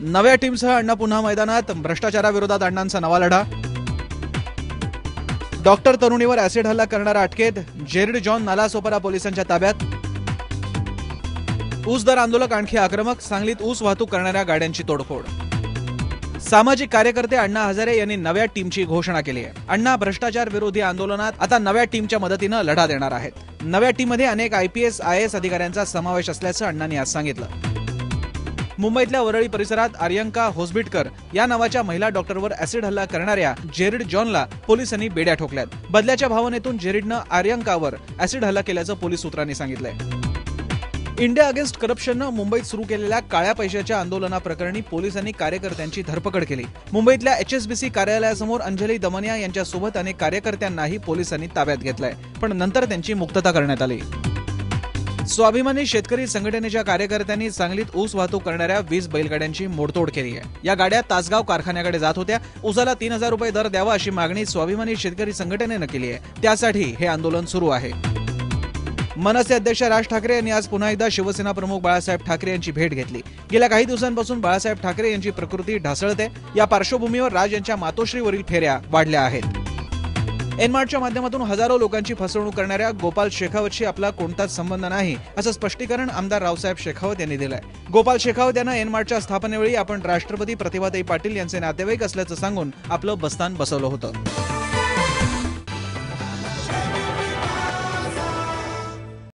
नव्या टीमसह अण्णा पुन्हा मैदानात भ्रष्टाचाराविरोधात अण्णांचा नवा लढा. डॉक्टर तरुणीवर ऍसिड हल्ला करणारा अटकेत जेरिड जॉन नालासोपरा पोलिसांच्या ताब्यात. ऊस दर आंदोलक आणखी आक्रमक सांगलीत ऊस वाहतूक करणाऱ्या गाड्यांची तोडफोड. सामाजिक कार्यकर्ते अण्णा हजारे यांनी नव्या टीमची घोषणा केली आहे. अण्णा भ्रष्टाचार विरोधी आंदोलनात आता नव्या टीमच्या मदतीनं लढा देणार आहेत. नव्या टीममध्ये अनेक आयपीएस आय एस अधिकाऱ्यांचा समावेश असल्याचं अण्णांनी आज सांगितलं. मुंबईतल्या वरळी परिसरात आर्यंका होसबिटकर या नावाच्या महिला डॉक्टरवर ऍसिड हल्ला करणाऱ्या जेरिड जॉनला पोलिसांनी बेड्या ठोकल्यात. बदल्याच्या भावनेतून जेरिडनं आर्यंकावर ऍसिड हल्ला केल्याचं पोलीस सूत्रांनी सांगितलंय. इंडिया अगेन्स्ट करप्शननं मुंबईत सुरू केलेल्या काळ्या पैशाच्या आंदोलनाप्रकरणी पोलिसांनी कार्यकर्त्यांची धरपकड केली. मुंबईतल्या एचएसबीसी कार्यालयासमोर अंजली दमनिया यांच्यासोबत अनेक कार्यकर्त्यांनाही पोलिसांनी ताब्यात घेतलंय पण नंतर त्यांची मुक्तता करण्यात आली. स्वाभिमानी शेतकरी संघटनेच्या कार्यकर्त्यांनी सांगलीत ऊस वाहतूक करणाऱ्या वीस बैलगाड्यांची मोडतोड केली आहे. या गाड्या तासगाव कारखान्याकडे जात होत्या. ऊसाला तीन हजार रुपये दर द्यावा अशी मागणी स्वाभिमानी शेतकरी संघटनेनं केली आहे. त्यासाठी हे आंदोलन सुरू आहे. मनसे अध्यक्ष राज ठाकरे यांनी आज पुन्हा एकदा शिवसेना प्रमुख बाळासाहेब ठाकरे यांची भेट घेतली. गेल्या काही दिवसांपासून बाळासाहेब ठाकरे यांची प्रकृती ढासळते. या पार्श्वभूमीवर राज यांच्या मातोश्रीवरील फेऱ्या वाढल्या आहेत. एनमार्टच्या माध्यमातून हजारो लोकांची फसवणूक करणाऱ्या गोपाल शेखावतशी आपला कोणताच संबंध नाही असं स्पष्टीकरण आमदार रावसाहेब शेखावत यांनी दिलंय. गोपाल शेखावत यांना एनमार्टच्या स्थापनेवेळी आपण राष्ट्रपती प्रतिभाताई पाटील यांचे नातेवाईक असल्याचं सांगून आपलं बस्तान बसवलं होतं.